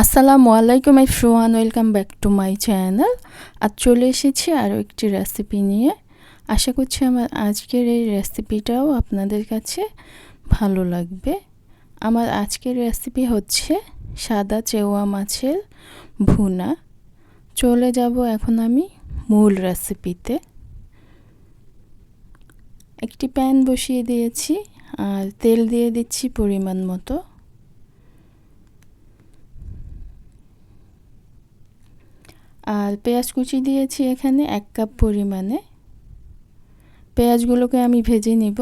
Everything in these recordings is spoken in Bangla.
আসসালামু আলাইকুম everyone welcome back to my channel আর চলে এসেছি আরও একটি রেসিপি নিয়ে। আশা করছি আমার আজকের এই রেসিপিটাও আপনাদের কাছে ভালো লাগবে। আমার আজকের রেসিপি হচ্ছে সাদা চেওয়া মাছের ভুনা। চলে যাব এখন আমি মূল রেসিপিতে একটি প্যান বসিয়ে দিয়েছি, আর তেল দিয়ে দিচ্ছি পরিমাণ মতো। আর পেঁয়াজ কুচি দিয়েছি এখানে এক কাপ পরিমাণে। পেঁয়াজগুলোকে আমি ভেজে নিব।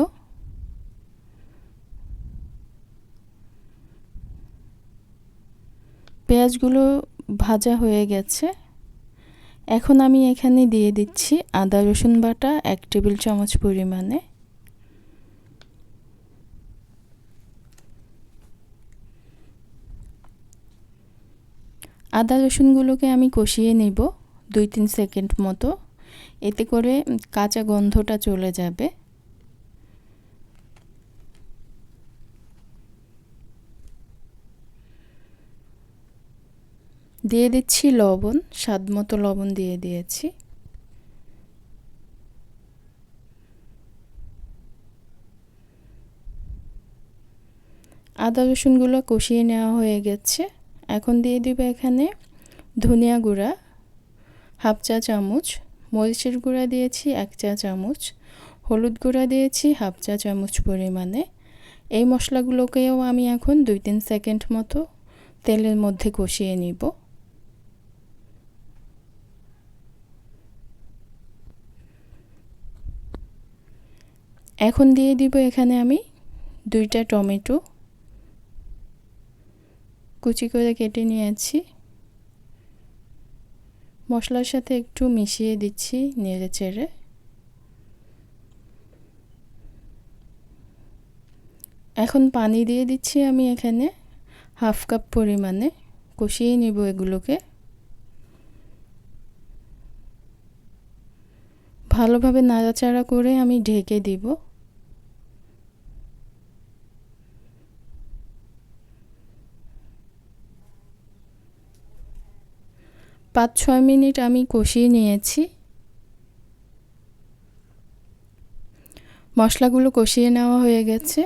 পেঁয়াজগুলো ভাজা হয়ে গেছে। এখন আমি এখানে দিয়ে দিচ্ছি আদা রসুন বাটা এক টেবিল চামচ পরিমাণে। আদা রসুনগুলোকে আমি কষিয়ে নেব দুই তিন সেকেন্ড মতো। এতে করে কাঁচা গন্ধটা চলে যাবে। দিয়ে দিচ্ছি লবণ, স্বাদ মতো লবণ দিয়ে দিয়েছি। আদা রসুনগুলো কষিয়ে নেওয়া হয়ে গেছে। এখন দিয়ে দিব এখানে ধনিয়া গুঁড়া, হাফ চা চামচ, মরিচের গুঁড়া দিয়েছি এক চা চামচ, হলুদ গুঁড়া দিয়েছি হাফ চা চামচ পরিমাণে। এই মশলাগুলোকেও আমি এখন দুই তিন সেকেন্ড মতো তেলের মধ্যে কষিয়ে নিব। এখন দিয়ে দিব এখানে আমি দুইটা টমেটো কুচি করে কেটে নিয়েছি। মশলার সাথে একটু মিশিয়ে দিচ্ছি নেড়ে চেড়ে। এখন পানি দিয়ে দিচ্ছি আমি এখানে হাফ কাপ পরিমাণে। কষিয়ে নিব এগুলোকে। ভালোভাবে নাড়াচাড়া করে আমি ঢেকে দিব। পাঁচ ছয় মিনিট আমি কষিয়ে নিয়েছি। মশলাগুলো কষিয়ে নেওয়া হয়ে গেছে।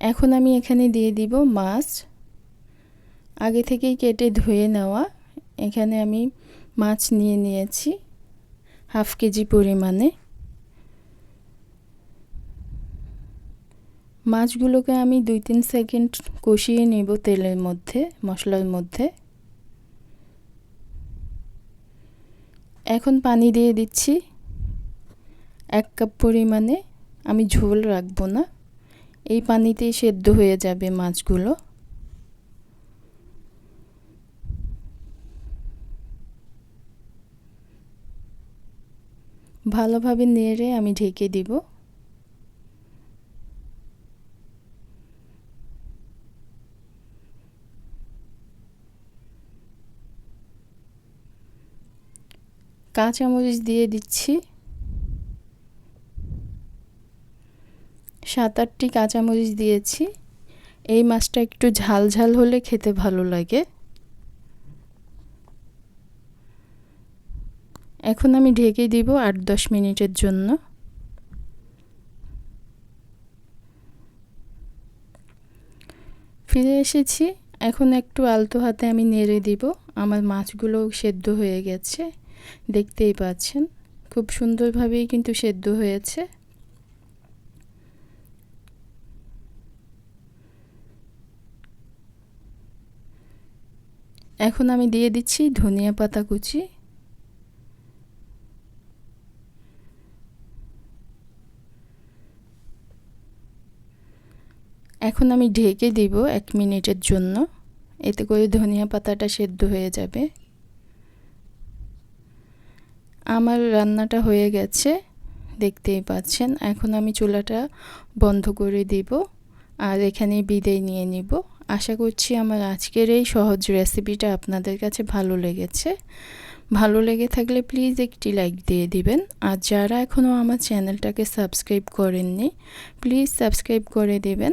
এখন আমি এখানে দিয়ে দিব মাছ। আগে থেকেই কেটে ধুয়ে নেওয়া। এখানে আমি মাছ নিয়ে নিয়েছি, হাফ কেজি পরিমাণে। মাছগুলোকে আমি দুই তিন সেকেন্ড কষিয়ে নেব তেলের মধ্যে, মশলার মধ্যে। এখন পানি দিয়ে দিচ্ছি এক কাপ পরিমাণে। আমি ঝোল রাখব না। এই পানিতেই সেদ্ধ হয়ে যাবে মাছগুলো। ভালোভাবে নেড়ে আমি ঢেকে দিব। কাঁচামরিচ দিয়ে দিচ্ছি। সাত আটটি কাঁচামরিচ দিয়েছি। এই মাছটা একটু ঝাল ঝাল হলে খেতে ভালো লাগে। এখন আমি ঢেকে দিব আট দশ মিনিটের জন্য। ফিরে এসেছি। এখন একটু আলতো হাতে আমি নেড়ে দিব। আমার মাছগুলো সেদ্ধ হয়ে গেছে। দেখতেই পাচ্ছেন। খুব সুন্দরভাবেই কিন্তু সেদ্ধ হয়েছে। এখন আমি দিয়ে দিচ্ছি ধনিয়া পাতা কুচি। এখন আমি ঢেকে দিব এক মিনিটের জন্য। এতে করে ধনিয়া পাতাটা সেদ্ধ হয়ে যাবে। আমার রান্নাটা হয়ে গেছে, দেখতেই পাচ্ছেন। এখন আমি চুলাটা বন্ধ করে দিব আর এখানে বিদায় নিয়ে নিব। আশা করছি আমার আজকের এই সহজ রেসিপিটা আপনাদের কাছে ভালো লেগেছে। ভালো লেগে থাকলে প্লিজ একটি লাইক দিয়ে দিবেন। আর যারা এখনও আমার চ্যানেলটাকে সাবস্ক্রাইব করেননি, প্লিজ সাবস্ক্রাইব করে দেবেন।